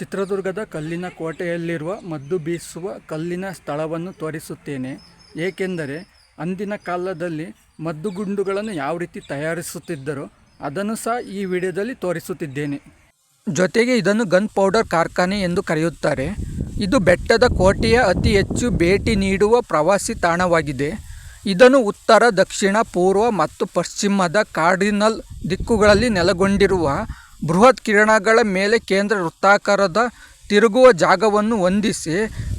ಚಿತ್ರದುರ್ಗದ ಕಲ್ಲಿನ ಕೋಟೆಯಲ್ಲಿರುವ ಮದ್ದು ಬೀಸುವ ಕಲ್ಲಿನ ಸ್ಥಳವನ್ನು ತೋರಿಸುತ್ತೇನೆ. ಏಕೆಂದರೆ ಅಂದಿನ ಕಾಲದಲ್ಲಿ ಮದ್ದುಗುಂಡುಗಳನ್ನು ಯಾವ ರೀತಿ ತಯಾರಿಸುತ್ತಿದ್ದರೋ ಅದನ್ನು ಸಹ ಈ ವಿಡಿಯೋದಲ್ಲಿ ತೋರಿಸುತ್ತಿದ್ದೇನೆ. ಜೊತೆಗೆ ಇದನ್ನು ಗನ್ ಪೌಡರ್ ಕಾರ್ಖಾನೆ ಎಂದು ಕರೆಯುತ್ತಾರೆ. ಇದು ಬೆಟ್ಟದ ಕೋಟೆಯ ಅತಿ ಹೆಚ್ಚು ಭೇಟಿ ನೀಡುವ ಪ್ರವಾಸಿ ತಾಣವಾಗಿದೆ. ಇದನ್ನು ಉತ್ತರ, ದಕ್ಷಿಣ, ಪೂರ್ವ ಮತ್ತು ಪಶ್ಚಿಮದ ಕಾರ್ಡಿನಲ್ ದಿಕ್ಕುಗಳಲ್ಲಿ ನೆಲೆಗೊಂಡಿರುವ ಬೃಹತ್ ಕಿರಣಗಳ ಮೇಲೆ ಕೇಂದ್ರ ವೃತ್ತಾಕಾರದ ತಿರುಗುವ ಜಾಗವನ್ನು ಹೊಂದಿಸಿ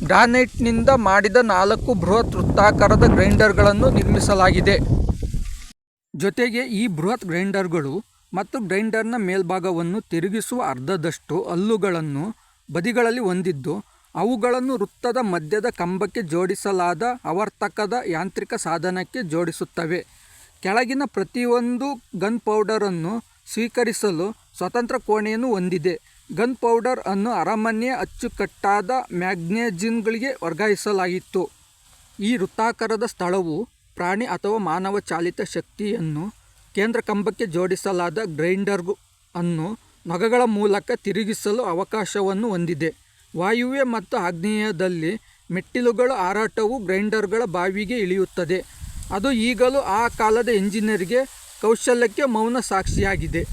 ಗ್ರಾನೈಟ್ನಿಂದ ಮಾಡಿದ ನಾಲ್ಕು ಬೃಹತ್ ವೃತ್ತಾಕಾರದ ಗ್ರೈಂಡರ್ಗಳನ್ನು ನಿರ್ಮಿಸಲಾಗಿದೆ. ಜೊತೆಗೆ ಈ ಬೃಹತ್ ಗ್ರೈಂಡರ್ಗಳು ಮತ್ತು ಗ್ರೈಂಡರ್ನ ಮೇಲ್ಭಾಗವನ್ನು ತಿರುಗಿಸುವ ಅರ್ಧದಷ್ಟು ಹಲ್ಲುಗಳನ್ನು ಬದಿಗಳಲ್ಲಿ ಹೊಂದಿದ್ದು, ಅವುಗಳನ್ನು ವೃತ್ತದ ಮಧ್ಯದ ಕಂಬಕ್ಕೆ ಜೋಡಿಸಲಾದ ಆವರ್ತಕದ ಯಾಂತ್ರಿಕ ಸಾಧನಕ್ಕೆ ಜೋಡಿಸುತ್ತವೆ. ಕೆಳಗಿನ ಪ್ರತಿಯೊಂದು ಗನ್ ಪೌಡರನ್ನು ಸ್ವೀಕರಿಸಲು ಸ್ವತಂತ್ರ ಕೋಣೆಯನ್ನು ಹೊಂದಿದೆ. ಗನ್ ಪೌಡರ್ ಅನ್ನು ಅರಮನೆಯ ಅಚ್ಚುಕಟ್ಟಾದ ಮ್ಯಾಗ್ನೇಜಿನ್ಗಳಿಗೆ ವರ್ಗಾಯಿಸಲಾಗಿತ್ತು ಈ ವೃತ್ತಾಕಾರದ ಸ್ಥಳವು ಪ್ರಾಣಿ ಅಥವಾ ಮಾನವ ಚಾಲಿತ ಶಕ್ತಿಯನ್ನು ಕೇಂದ್ರ ಕಂಬಕ್ಕೆ ಜೋಡಿಸಲಾದ ಗ್ರೈಂಡರ್ ಅನ್ನು ನಗಗಳ ಮೂಲಕ ತಿರುಗಿಸಲು ಅವಕಾಶವನ್ನು ಹೊಂದಿದೆ. ವಾಯುವ್ಯ ಮತ್ತು ಆಗ್ನೇಯದಲ್ಲಿ ಮೆಟ್ಟಿಲುಗಳ ಹಾರಾಟವು ಗ್ರೈಂಡರ್ಗಳ ಬಾವಿಗೆ ಇಳಿಯುತ್ತದೆ. ಅದು ಈಗಲೂ ಆ ಕಾಲದ ಎಂಜಿನಿಯರ್ಗೆ ಕೌಶಲ್ಯಕ್ಕೆ ಮೌನ ಸಾಕ್ಷಿಯಾಗಿದೆ.